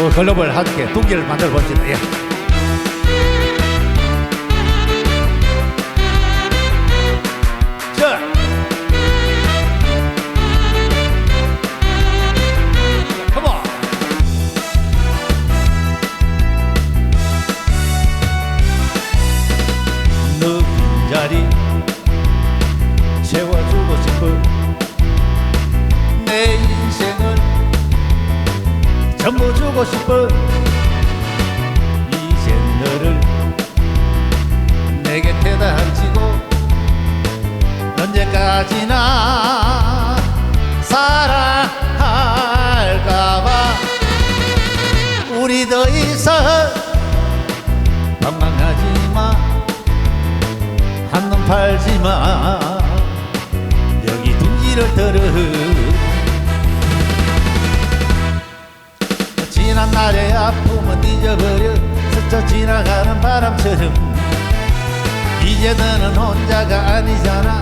어, 글로벌 함께 동기를 만들어 봅시다. 예. 자. 컴온. 너 빈자리 전부 주고 싶어. 이제 너를 내 곁에다 앉히고 언제까지나 사랑할까봐. 우리 더 이상 방황하지마. 한눈 팔지마. 여기 둥지를 들어 잊어버려 스쳐 지나가는 바람처럼. 이제 너는 혼자가 아니잖아.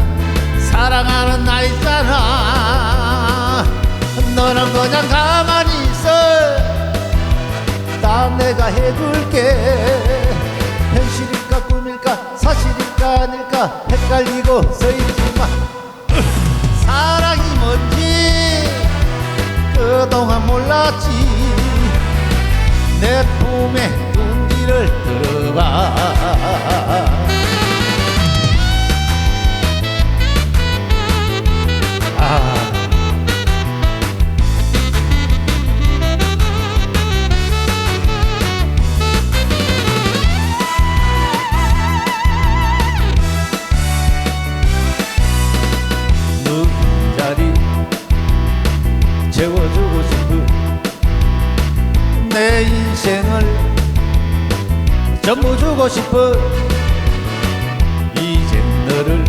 사랑하는 나 있잖아. 너는 그냥 가만히 있어. 다 내가 해줄게. 현실일까 꿈일까 사실일까 아닐까 헷갈리고 서있지마. 사랑이 뭔지 그동안 몰랐지 내 품에 둥지를 들어봐 내 인생을 전부 주고 싶어. 이제 너를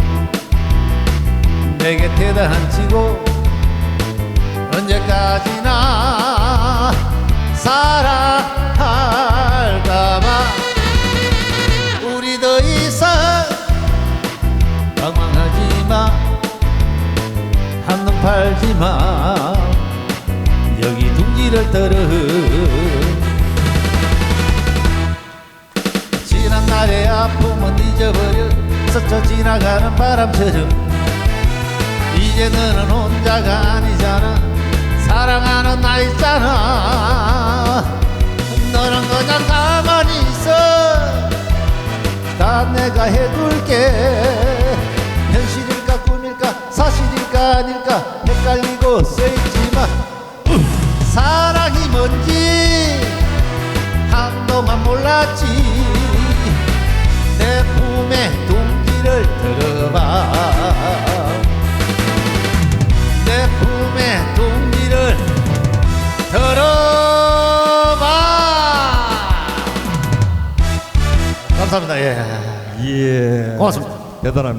내 곁에 다 앉히고 언제까지나 사랑할까봐. 우리 더 이상 방황하지마. 한눈 팔지마. 여기 둥지를 들어 지난 날의 아픔은 잊어버려 스쳐 지나가는 바람처럼. 이제 너는 혼자가 아니잖아. 사랑하는 나 있잖아 너는 그냥 가만히 있어. 다 내가 해줄게. 현실일까 꿈일까 사실일까 아닐까 헷갈리고 써있지만 사랑이 뭔지 한동안 몰랐지. 내 품에 둥지를 들어봐. 내 품에 둥지를 들어봐. 감사합니다. 예. 예. 고맙습니다. 대단합니다.